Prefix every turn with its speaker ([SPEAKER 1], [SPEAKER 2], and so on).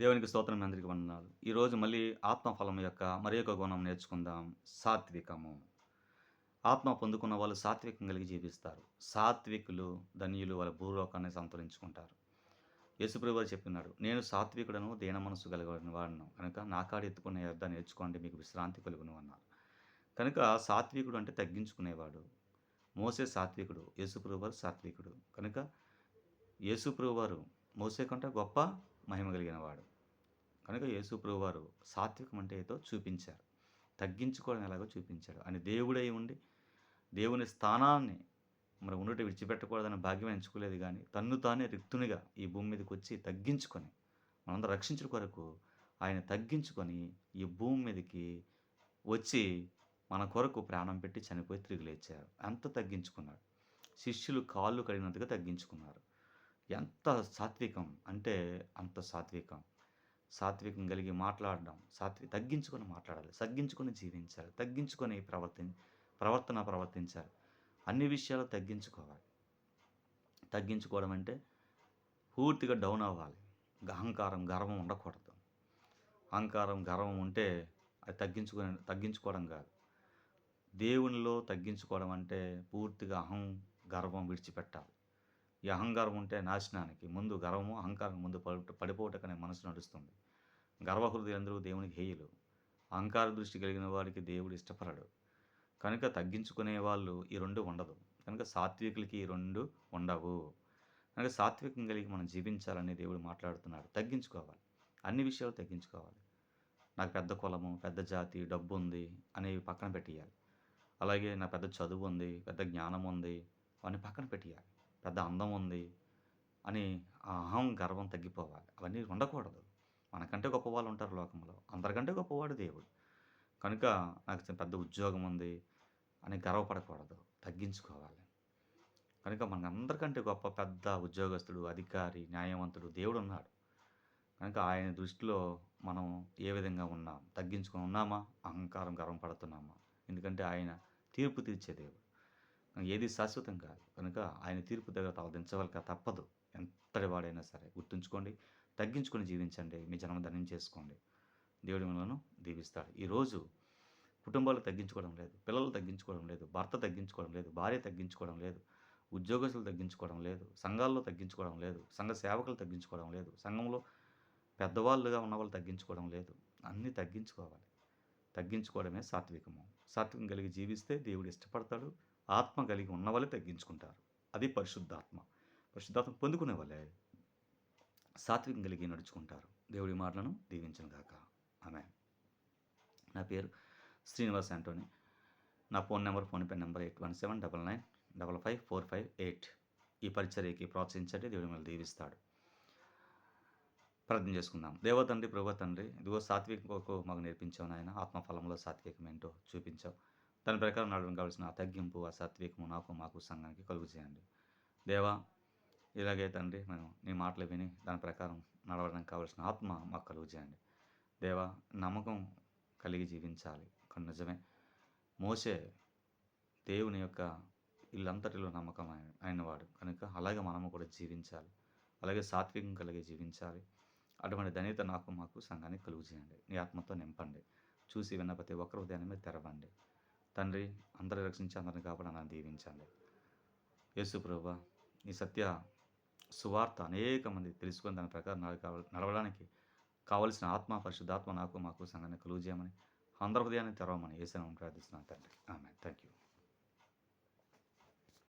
[SPEAKER 1] దేవునికి స్తోత్రం మీ అందరికీ వందనాలు. ఈరోజు మళ్ళీ ఆత్మఫలం యొక్క మరి యొక్క గుణం నేర్చుకుందాం. సాత్వికము. ఆత్మ పొందుకున్న వాళ్ళు సాత్వికం కలిగి జీవిస్తారు. సాత్వికులు ధనియులు వాళ్ళ భూలోకాన్ని సంతరించుకుంటారు. యేసుప్రభు చెప్పినాడు నేను సాత్వికుడను దీన మనసు కలిగిన వాడను. కనుక నాకాడు ఎత్తుకునే యొద్ద నేర్చుకోండి మీకు విశ్రాంతి కలుగును అన్నారు. కనుక సాత్వికుడు అంటే తగ్గించుకునేవాడు. మోసే సాత్వికుడు యేసుప్రభు వారు సాత్వికుడు. కనుక యేసుప్రభు వారు మోసే కంటే గొప్ప మహిమ కలిగిన వాడు కనుక యేసుప్రభు వారు సాత్వికం అంటే ఏదో చూపించారు. తగ్గించుకోవడం ఎలాగో చూపించాడు. అని దేవుడై ఉండి దేవుని స్థానాన్ని మరి ఉన్నట్టు విడిచిపెట్టకూడదని భాగ్యం ఎంచుకోలేదు కానీ తన్ను తానే రిక్తునిగా ఈ భూమి మీదకి వచ్చి తగ్గించుకొని మనందరూ రక్షించిన కొరకు ఆయన తగ్గించుకొని ఈ భూమి మీదకి వచ్చి మన కొరకు ప్రాణం పెట్టి చనిపోయి తిరిగి లేచారు. అంత తగ్గించుకున్నాడు. శిష్యులు కాళ్ళు కడిగినంతగా తగ్గించుకున్నారు. ఎంత సాత్వికం అంటే అంత సాత్వికం. సాత్వికం కలిగి మాట్లాడడం సాత్వి తగ్గించుకొని మాట్లాడాలి తగ్గించుకొని జీవించాలి తగ్గించుకొని ప్రవర్తి ప్రవర్తన ప్రవర్తించాలి. అన్ని విషయాలు తగ్గించుకోవాలి. తగ్గించుకోవడం అంటే పూర్తిగా డౌన్ అవ్వాలి. అహంకారం గర్వం ఉండకూడదు. అహంకారం గర్వం ఉంటే అది తగ్గించుకొని తగ్గించుకోవడం కాదు. దేవునిలో తగ్గించుకోవడం అంటే పూర్తిగా అహం గర్వం విడిచిపెట్టాలి. ఈ అహంకారం ఉంటే నాశనానికి ముందు గర్వము అహంకారం ముందు పడి పడిపోవటకనే మనసు నడుస్తుంది. గర్వహృదయందరూ దేవునికి హేయులు. అహంకార దృష్టి కలిగిన వారికి దేవుడు ఇష్టపడడు. కనుక తగ్గించుకునే వాళ్ళు ఈ రెండు ఉండదు. కనుక సాత్వికులకి ఈ రెండు ఉండవు. కనుక సాత్వికం కలిగి మనం జీవించాలని దేవుడు మాట్లాడుతున్నాడు. తగ్గించుకోవాలి. అన్ని విషయాలు తగ్గించుకోవాలి. నాకు పెద్ద కులము పెద్ద జాతి డబ్బు ఉంది అనేవి పక్కన పెట్టేయాలి అలాగే నా పెద్ద చదువు ఉంది పెద్ద జ్ఞానం ఉంది అవన్నీ పక్కన పెట్టేయాలి పెద్ద అందం ఉంది అని ఆ అహం గర్వం తగ్గిపోవాలి. అవన్నీ ఉండకూడదు. మనకంటే గొప్పవాళ్ళు ఉంటారు లోకంలో. అందరికంటే గొప్పవాడు దేవుడు. కనుక నాకు పెద్ద ఉద్యోగం ఉంది అని గర్వపడకూడదు. తగ్గించుకోవాలి. కనుక మనకు అందరికంటే గొప్ప పెద్ద ఉద్యోగస్తుడు అధికారి న్యాయవంతుడు దేవుడు ఉన్నాడు. కనుక ఆయన దృష్టిలో మనం ఏ విధంగా ఉన్నాం? తగ్గించుకొని ఉన్నామా? అహంకారం గర్వం పడుతున్నామా? ఎందుకంటే ఆయన తీర్పు తీర్చే దేవుడు. ఏది శాశ్వతం కాదు. కనుక ఆయన తీర్పు దగ్గర తలదించవలక తప్పదు. ఎంతటి వాడైనా సరే గుర్తుంచుకోండి తగ్గించుకొని జీవించండి మీ జన్మధనం చేసుకోండి. దేవుడి మనలను దీవిస్తాడు. ఈరోజు కుటుంబాలు తగ్గించుకోవడం లేదు పిల్లలు తగ్గించుకోవడం లేదు భర్త తగ్గించుకోవడం లేదు భార్య తగ్గించుకోవడం లేదు ఉద్యోగస్తులు తగ్గించుకోవడం లేదు సంఘాల్లో తగ్గించుకోవడం లేదు సంఘ సేవకులు తగ్గించుకోవడం లేదు సంఘంలో పెద్దవాళ్ళుగా ఉన్న వాళ్ళు తగ్గించుకోవడం లేదు. అన్నీ తగ్గించుకోవాలి. తగ్గించుకోవడమే సాత్వికము. సాత్వికం కలిగి జీవిస్తే దేవుడు ఇష్టపడతాడు. ఆత్మ కలిగి ఉన్న వాళ్ళే తగ్గించుకుంటారు. అది పరిశుద్ధాత్మ. పరిశుద్ధాత్మ పొందుకునే వాళ్ళే సాత్వికం కలిగి నడుచుకుంటారు. దేవుడి మాటలను దీవించను గాక. ఆమె నా పేరు శ్రీనివాస్ ఆంటోని నా phone number PhonePe number eight one seven double nine double five four five eight. ఈ పరిచర్యకి ప్రోత్సహించండి. దేవుడి మిమ్మల్ని దీవిస్తాడు. ప్రార్థన చేసుకుందాం. దేవ తండ్రి ప్రభు తండ్రి ఇదిగో సాత్వికకు మాకు నేర్పించావు నాయన ఆత్మఫలంలో సాత్వికం ఏంటో చూపించావు. దాని ప్రకారం నడవడం కావాల్సిన ఆ తగ్గింపు ఆ సాత్వికము నాకు మాకు సంఘానికి కలుగు చేయండి. దేవా ఇలాగే తండ్రి మేము నీ మాటలు విని దాని ప్రకారం నడవడానికి కావాల్సిన ఆత్మ మాకు కలుగు చేయండి. దేవా నమ్మకం కలిగి జీవించాలి. కానీ నిజమే మోసే దేవుని యొక్క ఇల్లంతటిలో నమ్మకం అయినవాడు. కనుక అలాగే మనము కూడా జీవించాలి. అలాగే సాత్వికం కలిగి జీవించాలి. అటువంటి ధన్యత నాకు మాకు సంఘానికి కలుగు చేయండి. నీ ఆత్మతో నింపండి. చూసి విన్న ప్రతి ఒక్కరు ఉదయాన్ని తెరవండి. తండ్రి అందరిని రక్షించి అందరిని కాబట్టి నన్ను దీవించండి. యేసు ప్రభా ఈ సత్య సువార్త అనేక మంది తెలుసుకుని దాని ప్రకారం నడవడానికి కావలసిన ఆత్మ పరిశుద్ధాత్మ నాకు మాకు సంఘాన్ని కలుగు చేయమని అందరి హృదయాన్ని తెరవమని ఏసైనా ప్రార్థిస్తున్నాను తండ్రి. ఆమె థ్యాంక్ యూ